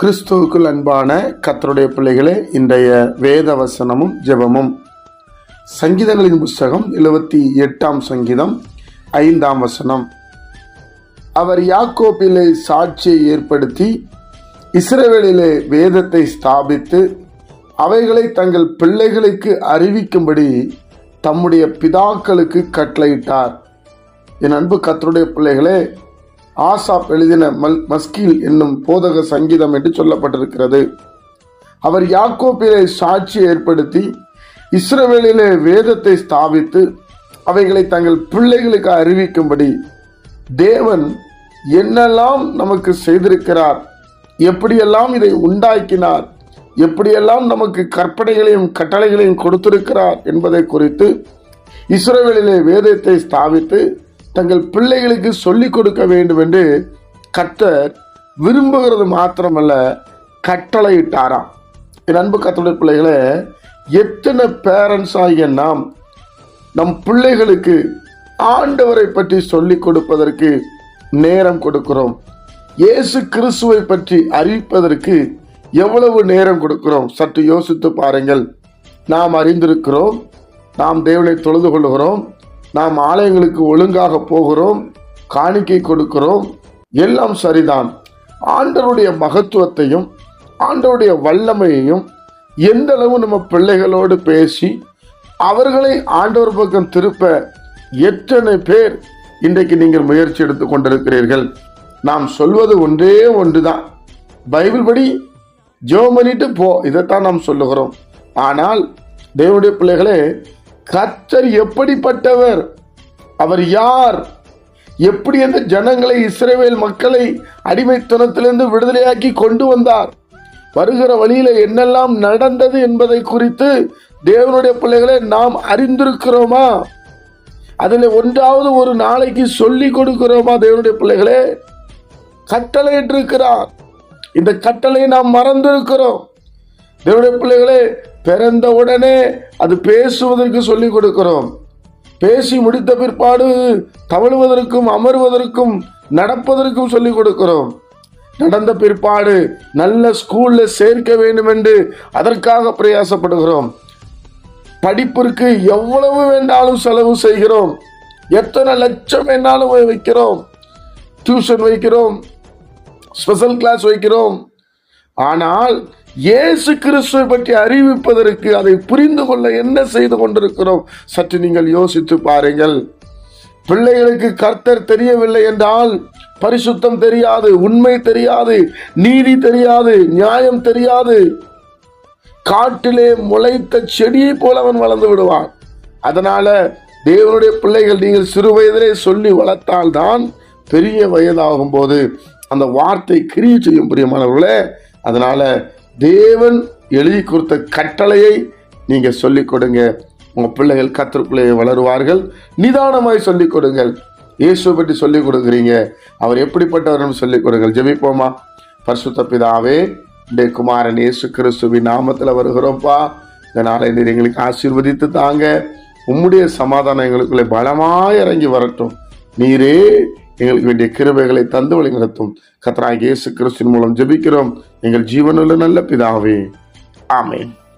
கிறிஸ்துவுக்குள் அன்பான கத்தருடைய பிள்ளைகளே இன்றைய வேத வசனமும் ஜெபமும். சங்கீதங்களின் புஸ்தகம் எழுபத்தி எட்டாம் சங்கீதம் ஐந்தாம் வசனம். அவர் யாக்கோப்பிலே சாட்சியை ஏற்படுத்தி இஸ்ரேவேலிலே வேதத்தை ஸ்தாபித்து அவைகளை தங்கள் பிள்ளைகளுக்கு அறிவிக்கும்படி தம்முடைய பிதாக்களுக்கு கட்டளையிட்டார். என் அன்பு கத்தருடைய பிள்ளைகளே ஆசாப் எழுதின மல் மஸ்கில் என்னும் போதக சங்கீதம் என்று சொல்லப்பட்டிருக்கிறது. அவர் யாக்கோப்பிலே சாட்சி ஏற்படுத்தி இஸ்ரவேலிலே வேதத்தை ஸ்தாபித்து அவைகளை தங்கள் பிள்ளைகளுக்கு அறிவிக்கும்படி தேவன் என்னெல்லாம் நமக்கு செய்திருக்கிறார் எப்படியெல்லாம் இதை உண்டாக்கினார் எப்படியெல்லாம் நமக்கு கற்பனைகளையும் கட்டளைகளையும் கொடுத்திருக்கிறார் என்பதை குறித்து இஸ்ரேலிலே வேதத்தை ஸ்தாபித்து தங்கள் பிள்ளைகளுக்கு சொல்லிக் கொடுக்க வேண்டும் என்று கத்தர் விரும்புகிறது மாத்திரமல்ல கட்டளையிட்டாராம். என் அன்பு கத்தோடைய பிள்ளைகளே எத்தனை பேரண்ட்ஸ் ஆகிய நாம் நம் பிள்ளைகளுக்கு ஆண்டவரை பற்றி சொல்லிக் கொடுப்பதற்கு நேரம் கொடுக்கிறோம். இயேசு கிறிஸ்துவை பற்றி அறிவிப்பதற்கு எவ்வளவு நேரம் கொடுக்கிறோம்? சற்று யோசித்து பாருங்கள். நாம் அறிந்திருக்கிறோம் நாம் தேவனை தொழுது கொள்கிறோம் நாம் ஆலயங்களுக்கு ஒழுங்காக போகிறோம் காணிக்கை கொடுக்கிறோம் எல்லாம் சரிதான். ஆண்டவருடைய மகத்துவத்தையும் ஆண்டவருடைய வல்லமையையும் எந்த அளவு நம்ம பிள்ளைகளோடு பேசி அவர்களை ஆண்டவர் பக்கம் திருப்ப எத்தனை பேர் இன்றைக்கு நீங்கள் முயற்சி எடுத்து கொண்டிருக்கிறீர்கள்? நாம் சொல்வது ஒன்றே ஒன்றுதான். பைபிள் படி ஜெபம் பண்ணிட்டு போ இதைத்தான் நாம் சொல்லுகிறோம். ஆனால் தேவனுடைய பிள்ளைகளே கத்தர் எப்படிப்பட்டவர்? அவர் யார்? எப்படி அந்த ஜனங்களை இஸ்ரேவேல் மக்களை அடிமைத்தனத்திலிருந்து விடுதலையாக்கி கொண்டு வந்தார்? வருகிற வழியில என்னெல்லாம் நடந்தது என்பதை குறித்து தேவனுடைய பிள்ளைகளை நாம் அறிந்திருக்கிறோமா? அதில் ஒன்றாவது ஒரு நாளைக்கு சொல்லி கொடுக்கிறோமா தேவனுடைய பிள்ளைகளே? கட்டளையிட்டிருக்கிறார். இந்த கட்டளையை நாம் மறந்திருக்கிறோம். தேவடைய பிள்ளைகளே பிறந்த உடனே அது பேசுவதற்கு சொல்லிக் கொடுக்கிறோம். பேசி முடித்த பிற்பாடு தவழுவதற்கும் அமர்வதற்கும் நடப்பதற்கும் சொல்லிக் கொடுக்கிறோம். நடந்த பிற்பாடு நல்ல ஸ்கூல்ல சேர்க்க வேண்டும் என்று அதற்காக பிரயாசப்படுகிறோம். படிப்பிற்கு எவ்வளவு வேண்டாலும் செலவு செய்கிறோம். எத்தனை லட்சம் வேணாலும் வைக்கிறோம். டியூஷன் வைக்கிறோம். ஸ்பெஷல் கிளாஸ் வைக்கிறோம். ஆனால் இயேசு கிறிஸ்துவை பற்றி அறிவிப்பதற்கு அதை புரிந்து கொள்ள என்ன செய்து கொண்டிருக்கிறோம்? சற்று நீங்கள் யோசித்து பாருங்கள். பிள்ளைகளுக்கு கர்த்தர் தெரியவில்லை என்றால் பரிசுத்தம் தெரியாது உண்மை தெரியாது நீதி தெரியாது நியாயம் தெரியாது. காட்டிலே முளைத்த செடியை போல அவன் வளர்ந்து விடுவான். அதனால தேவனுடைய பிள்ளைகள் நீங்கள் சிறு வயதிலே சொல்லி வளர்த்தால்தான் பெரிய வயதாகும் போது அந்த வார்த்தை கிரியை செய்யும் பிரியமானவர்களே. அதனால தேவன் எழுதி கொடுத்த கட்டளையை நீங்கள் சொல்லிக் கொடுங்க. உங்கள் பிள்ளைகள் கத்திற்குள்ளே வளருவார்கள். நிதானமாய் சொல்லிக் கொடுங்கள். இயேசுவை பற்றி சொல்லிக் கொடுக்குறீங்க. அவர் எப்படிப்பட்டவர்னு சொல்லிக் கொடுங்கள். ஜெபிப்போமா? பரிசுத்த பிதாவே டே குமாரன் இயேசு கிறிஸ்துவின் நாமத்தில் வருகிறோம்ப்பா. இதனால நீர் எங்களுக்கு ஆசீர்வதித்து தாங்க. உம்முடைய சமாதானம் எங்களுக்குள்ளே பலமாக இறங்கி வரட்டும். நீரே எங்களுக்கு வேண்டிய கிருபைகளை தந்து வழி நடத்தும் கத்ராய் இயேசு கிறிஸ்துவின் மூலம் ஜெபிக்கிறோம் எங்கள் ஜீவனுள்ள நல்ல பிதாவே ஆமென்